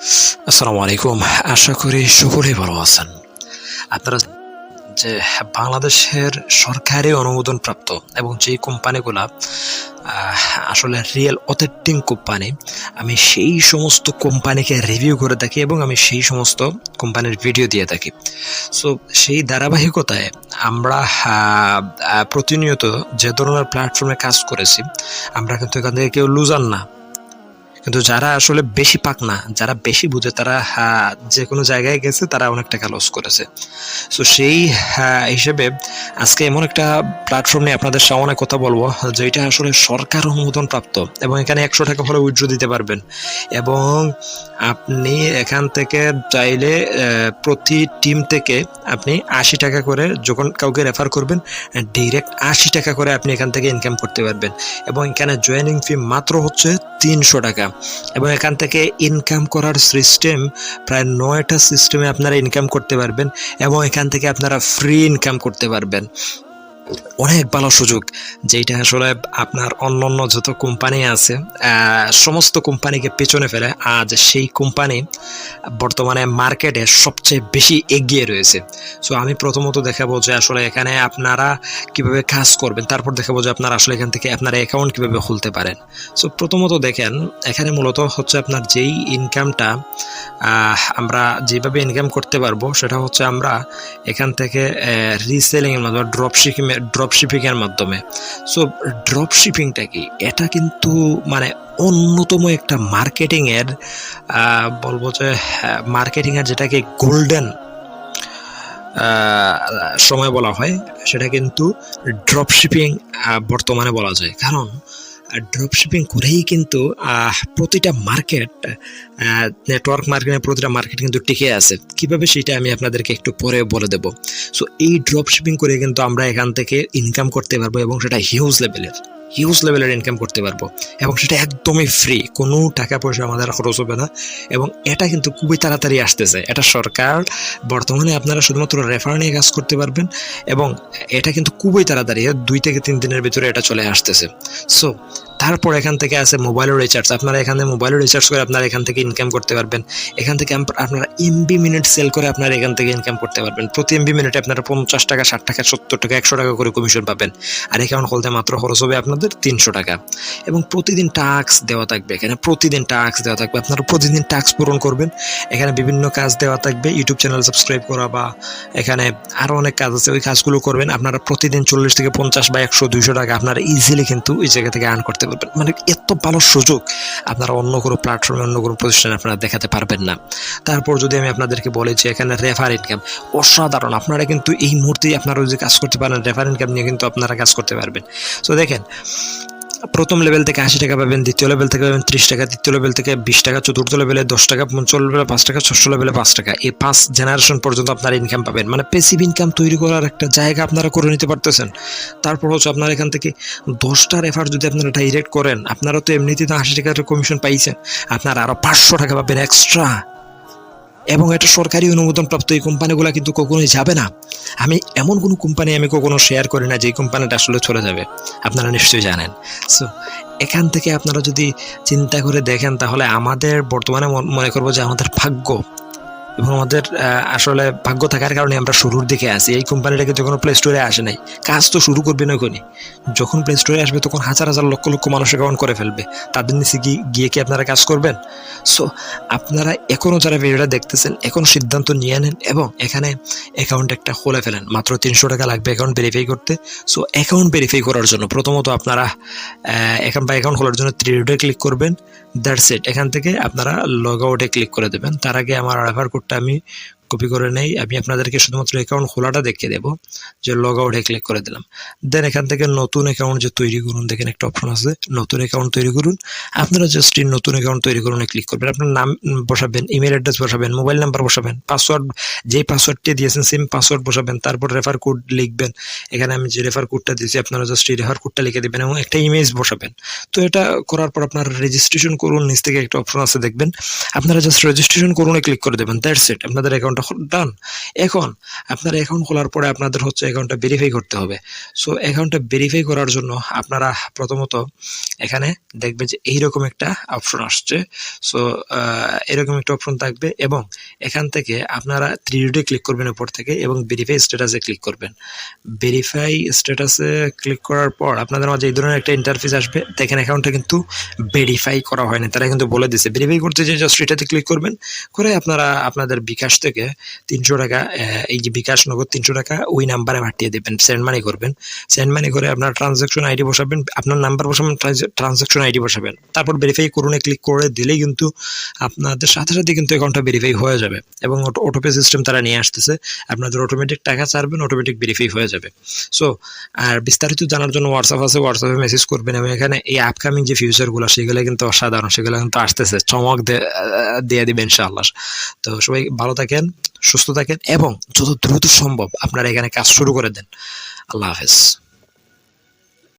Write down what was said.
আসসালামু আলাইকুম। আশা করি সকলেই ভালো আছেন। আপনারা যে বাংলাদেশের সরকারি অনুমোদন প্রাপ্ত এবং যে কোম্পানিগুলা আসলে রিয়েল অথেন্টিক কোম্পানি, আমি সেই সমস্ত কোম্পানিকে রিভিউ করে থাকি এবং আমি সেই সমস্ত কোম্পানির ভিডিও দিয়ে থাকি। সো সেই ধারাবাহিকতায় আমরা প্রতিনিয়ত যে ধরনের প্ল্যাটফর্মে কাজ করেছি, আমরা কিন্তু এখান থেকে কেউ লুজার না। কিন্তু যারা আসলে বেশি পাক না, যারা বেশি বুঝে, তারা যে কোনো জায়গায় গেছে, তারা অনেক টাকা লস করেছে। সো সেই হিসেবে আজকে এমন একটা প্ল্যাটফর্ম নিয়ে আপনাদের সামনে কথা বলব যেটা আসলে সরকার অনুমোদন প্রাপ্ত এবং এখানে একশো টাকা হলে উইথড্র দিতে পারবেন। এবং আপনি এখান থেকে চাইলে প্রতি টিম থেকে আপনি আশি টাকা করে যখন কাউকে রেফার করবেন ডিরেক্ট আশি টাকা করে আপনি এখান থেকে ইনকাম করতে পারবেন। এবং এখানে জয়েনিং ফি মাত্র হচ্ছে তিনশো টাকা। এবং এখান থেকে ইনকাম করার সিস্টেম প্রায় নয়টা সিস্টেমে আপনারা ইনকাম করতে পারবেন এবং এখান থেকে আপনারা ফ্রি ইনকাম করতে পারবেন। অনেক ভালো সুযোগ যেটা আসলে আপনার অন্য অন্য যত কোম্পানি আছে সমস্ত কোম্পানিকে পেছনে ফেলে, আজ সেই কোম্পানি বর্তমানে মার্কেটে সবচেয়ে বেশি এগিয়ে রয়েছে। সো আমি প্রথমত দেখাবো যে আসলে এখানে আপনারা কীভাবে কাজ করবেন, তারপর দেখাবো যে আপনারা আসলে এখান থেকে আপনারা অ্যাকাউন্ট কীভাবে খুলতে পারেন। সো প্রথমত দেখেন, এখানে মূলত হচ্ছে আপনার যেই ইনকামটা আমরা যেভাবে ইনকাম করতে পারব, সেটা হচ্ছে আমরা এখান থেকে রিসেলিং এর মাধ্যমে ড্রপ শিপিং ড্রপ শিপিং এর মাধ্যমে। সো ড্রপশিপিংটা কি? এটা কিন্তু মানে অন্যতম একটা মার্কেটিংয়ের বলব যে মার্কেটিং এর যেটাকে গোল্ডেন সময় বলা হয়, সেটা কিন্তু ড্রপশিপিং বর্তমানে বলা যায়। কারণ ড্রপ শিপিং করেই কিন্তু প্রতিটা মার্কেট নেটওয়ার্ক মার্কেটের প্রতিটা মার্কেট কিন্তু টিকে আছে। কীভাবে সেটা আমি আপনাদেরকে একটু পরে বলে দেব। সো এই ড্রপ শিপিং করে কিন্তু আমরা এখান থেকে ইনকাম করতে পারব এবং সেটা হিউজ লেভেলের হিউজ লেভেলের ইনকাম করতে পারব। এবং সেটা একদমই ফ্রি কোনো টাকা পয়সা আমাদের খরচ হবে না। এবং এটা কিন্তু খুবই তাড়াতাড়ি আসতেছে। এটা সরকার, বর্তমানে আপনারা শুধুমাত্র রেফার নিয়ে কাজ করতে পারবেন। এবং এটা কিন্তু খুবই তাড়াতাড়ি, দুই থেকে তিন দিনের ভিতরে এটা চলে আসতেছে। সো তারপর এখান থেকে আছে মোবাইলের রিচার্জ আপনারা এখানে মোবাইলের রিচার্জ করে আপনারা এখান থেকে ইনকাম করতে পারবেন। এখান থেকে আপনারা এমবি মিনিট সেল করে আপনারা এখান থেকে ইনকাম করতে পারবেন। প্রতি এমবি মিনিটে আপনারা পঞ্চাশ টাকা, ষাট টাকা, সত্তর টাকা, একশো টাকা করে কমিশন পাবেন। আর অ্যাকাউন্ট খুলতে মাত্র খরচ হবে আপনাদের তিনশো টাকা। এবং প্রতিদিন টাস্ক দেওয়া থাকবে। এখানে প্রতিদিন টাস্ক দেওয়া থাকবে। আপনারা প্রতিদিন টাস্ক পূরণ করবেন। এখানে বিভিন্ন কাজ দেওয়া থাকবে। ইউটিউব চ্যানেল সাবস্ক্রাইব করা বা এখানে আরও অনেক কাজ আছে। ওই কাজগুলো করবেন। আপনারা প্রতিদিন চল্লিশ থেকে পঞ্চাশ বা একশো, দুইশো টাকা আপনারা ইজিলি কিন্তু ওই জায়গা থেকে আর্ন করতে পারবেন মানে এত ভালো সুযোগ আপনারা অন্য কোনো প্ল্যাটফর্মে অন্য কোনো প্রতিষ্ঠানে আপনারা দেখাতে পারবেন না। তারপর যদি আমি আপনাদেরকে বলি যে এখানে রেফার ইনকাম অসাধারণ। আপনারা কিন্তু এই মুহূর্তেই আপনারা যদি কাজ করতে পারেন রেফার ইনকাম নিয়ে কিন্তু আপনারা কাজ করতে পারবেন। সো দেখেন প্রথম লেভেল থেকে আশি টাকা পাবেন, দ্বিতীয় লেভেল থেকে পাবেন ত্রিশ টাকা, তৃতীয় লেভেল থেকে বিশ টাকা, চতুর্থ লেভেলে দশ টাকা, পঞ্চম লেভেলে পাঁচ টাকা, ষষ্ঠ লেভেলে পাঁচ টাকা। এই পাঁচ জেনারেশন পর্যন্ত আপনারা ইনকাম পাবেন। মানে পেসিভ ইনকাম তৈরি করার একটা জায়গা আপনারা করে নিতে পারতেছেন। তারপর হচ্ছে আপনার এখান থেকে দশটা রেফার যদি আপনারা ডাইরেক্ট করেন, আপনারা তো এমনিতেই তো আশি টাকার কমিশন পাইছেন। আপনারা আরও পাঁচশো টাকা পাবেন এক্সট্রা এবং এটা সরকারি অনুমোদন প্রাপ্ত এই কোম্পানিগুলো কিন্তু কখনোই যাবে না। আমি এমন কোনো কোম্পানি আমি কখনো শেয়ার করি না যে কোম্পানিটা আসলে চলে যাবে। আপনারা নিশ্চয়ই জানেন। সো এখান থেকে আপনারা যদি চিন্তা করে দেখেন তাহলে আমাদের বর্তমানে মন- মনে করব যে আমাদের ভাগ্য এবং আমাদের আসলে ভাগ্য থাকার কারণে আমরা শুরুর দিকে আছি। এই কোম্পানিটা কিন্তু কোনো প্লে স্টোরে আসে নাই। কাজ তো শুরু করবে না কোনি। যখন প্লে স্টোরে আসবে, তখন হাজার হাজার লক্ষ লক্ষ মানুষ অ্যাকাউন্ট করে ফেলবে। তাদের নিচে গিয়ে কি আপনারা কাজ করবেন? সো আপনারা এখনও যারা ভিডিওটা দেখতেছেন, এখন সিদ্ধান্ত নিয়ে নেন এবং এখানে অ্যাকাউন্ট একটা খুলে ফেলেন। মাত্র তিনশো টাকা লাগবে অ্যাকাউন্ট ভেরিফাই করতে। সো অ্যাকাউন্ট ভেরিফাই করার জন্য প্রথমত আপনারা অ্যাকাউন্ট বা অ্যাকাউন্ট খোলার জন্য থ্রি ডটে ক্লিক করবেন। দ্যাটস ইট এখান থেকে আপনারা লগ আউটে ক্লিক করে দেবেন। তার আগে আমার রেফার কোডটা আমি কপি করে নেই, আমি আপনাদেরকে শুধুমাত্র অ্যাকাউন্ট খোলাটা দেখিয়ে দেবো, যে লগ আউটে ক্লিক করে দিলাম। দেন এখান থেকে নতুন অ্যাকাউন্ট যে তৈরি করুন, দেখেন একটা অপশন আছে, নতুন অ্যাকাউন্ট তৈরি করুন। আপনারা জাস্ট এই নতুন অ্যাকাউন্ট তৈরি করুন ক্লিক করবেন। আপনার নাম বসাবেন ইমেল অ্যাড্রেস বসাবেন মোবাইল নাম্বার বসাবেন পাসওয়ার্ড যেই পাসওয়ার্ডটি দিয়েছেন সেম পাসওয়ার্ড বসাবেন, তারপর রেফার কোড লিখবেন। এখানে আমি যে রেফার কোডটা দিয়েছি, আপনারা জাস্ট এই রেফার কোডটা লিখে দেবেন এবং একটা ইমেজ বসাবেন। তো এটা করার পর আপনার রেজিস্ট্রেশন করুন, নিচ থেকে একটা অপশন আছে, দেখবেন। আপনারা জাস্ট রেজিস্ট্রেশন করুন ক্লিক করে দেবেন দ্যাটস ইট আপনাদের অ্যাকাউন্টটা ডান এখন আপনার অ্যাকাউন্ট খোলার পরে আপনাদের হচ্ছে অ্যাকাউন্টটা ভেরিফাই করতে হবে। সো অ্যাকাউন্টটা ভেরিফাই করার জন্য আপনারা প্রথমত এখানে দেখবেন যে এইরকম একটা অপশন আসছে। সো এরকম একটা অপশন থাকবে এবং এখান থেকে আপনারা থ্রি ডে ক্লিক করবেন উপর থেকে এবং ভেরিফাই স্ট্যাটাসে ক্লিক করবেন। ভেরিফাই স্ট্যাটাসে ক্লিক করার পর আপনাদের মাঝে এই ধরনের একটা ইন্টারফেস আসবে। দেখেন অ্যাকাউন্টটা কিন্তু ভেরিফাই করা হয়নি, তারা কিন্তু বলে দিছে ভেরিফাই করতে যে জাস্ট এটাতে ক্লিক করবেন, করে আপনারা আপনাদের বিকাশ থেকে তিনশো টাকা এই যে বিকাশ নগদ তিনশো টাকা, ওই নাম্বারে পাঠিয়ে দেবেন সেন্ড মানি করবেন। সেন্ড মানি করে আপনার ট্রানজাকশন আইডি বসাবেন, আপনার নাম্বার বসাবেন ট্রানজাকশন আইডি বসাবেন। তারপর ভেরিফাই করুন ক্লিক করে দিলেই কিন্তু আপনাদের সাথে সাথে কিন্তু অ্যাকাউন্টটা ভেরিফাই হয়ে যাবে এবং অটোপে সিস্টেম তারা নিয়ে আসতেছে। আপনাদের অটোমেটিক টাকা ছাড়বেন অটোমেটিক ভেরিফাই হয়ে যাবে। সো আর বিস্তারিত জানার জন্য হোয়াটসঅ্যাপ আছে হোয়াটসঅ্যাপে মেসেজ করবেন এবং এখানে এই আপকামিং যে ফিউচারগুলো সেগুলো কিন্তু অসাধারণ, সেগুলো কিন্তু আসতেছে, চমক দিয়ে দিবেন ইনশাআল্লাহ। তো সবাই ভালো থাকেন। সুস্থ থাকেন এবং যত দ্রুত সম্ভব আপনারা এখানে কাজ শুরু করে দেন। আল্লাহ হাফেজ।